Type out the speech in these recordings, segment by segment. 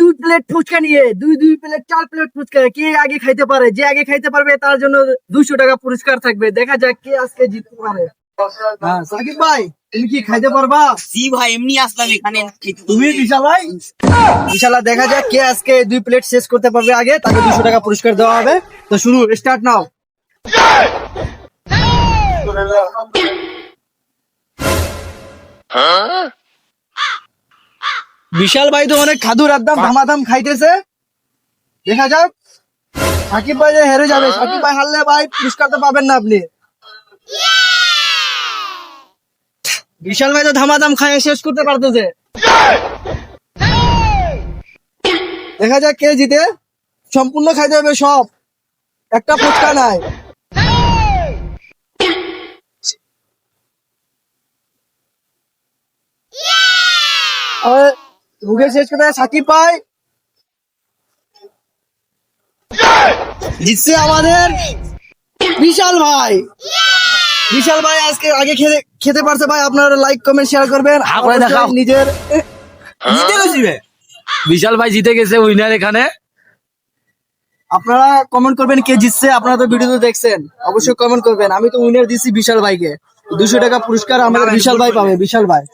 দুই প্লেট ফুচকা নিয়ে দুই দুই প্লেট চার প্লেট ফুচকা কে আগে খাইতে পারে যে আগে খাইতে পারবে তার জন্য দুইশো টাকা পুরস্কার থাকবে। দেখা যাক কে আজকে জিততে পারে। হ্যাঁ সাকিব ভাই তুমি কি খাইতে পারবা? জি ভাই এমনি আসলাম এখানে। তুমি বিশাল ভাই ইনশাল্লাহ দেখা যাক কে আজকে দুই প্লেট শেষ করতে পারবে আগে তাকে দুশো টাকা পুরস্কার দেওয়া হবে। তো শুরু স্টার্ট নাও। বিশাল ভাই তো অনেক খাদুর একদম ধামাধাম খাইতেছে। দেখা যাক। সাকিব ভাই যে হেরে যাবে সাকিব ভাই হারলে ভাই পুরস্কার তো পাবেন না আপনি। বিশাল ভাই তো ধামাধাম খাইয়ে শেষ করতে পারতেছে। দেখা যাক কে জিতে। সম্পূর্ণ খাইতে হবে সব। একটা ফুচকা নাই। আবার ভুগে শেষ হবে সাকিব ভাই। জিতছে আমাদের বিশাল ভাই। বিশাল ভাই আজকে আগে খেতে খেতে পারছে ভাই আপনারা লাইক কমেন্ট শেয়ার করবেন। হা করে দেখাও। নিজের জিতে গেছি। বিশাল ভাই জিতে গেছে উইনার এখানে। আপনারা কমেন্ট করবেন কে জিতছে আপনারা তো ভিডিও দেখছেন। অবশ্যই কমেন্ট করবেন। আমি তো উইনার দিচ্ছি বিশাল ভাইকে। দুশো টাকা পুরস্কার আমাদের বিশাল ভাই পাবে বিশাল ভাই।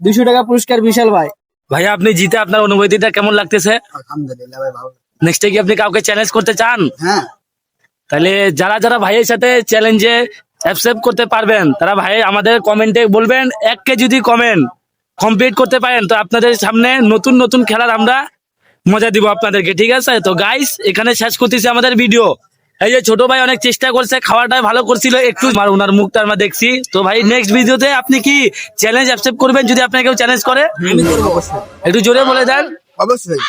দুশো টাকা পুরস্কার বিশাল ভাই। ভাইয়া আপনি জিতে আপনার অনুভূতিটা কেমন লাগতেছে? আলহামদুলিল্লাহ ভাই ভালো। নেক্সট কি আপনি কাউকে চ্যালেঞ্জ করতে চান? হ্যাঁ। তাহলে যারা যারা ভাইয়ের সাথে চ্যালেঞ্জে অ্যাকসেপ্ট করতে পারবেন তারা ভাই আমাদের কমেন্টে বলবেন এক কে যদি কমেন্ট কমপ্লিট করতে পারেন তো আপনাদের সামনে নতুন নতুন খেলার আমরা মজা দিব আপনাদেরকে ঠিক আছে? তো গাইস এখানে শেষ করতেছি আমাদের ভিডিও এই যে ছোট ভাই অনেক চেষ্টা করছে খাওয়াটা ভালো করছিল একটু ওনার মুখটা আমরা দেখছি। তো ভাই নেক্সট ভিডিওতে আপনি কি চ্যালেঞ্জ অ্যাকসেপ্ট করবেন যদি আপনাকে কেউ চ্যালেঞ্জ করে? একটু জোরে বলে দেন। অবশ্যই।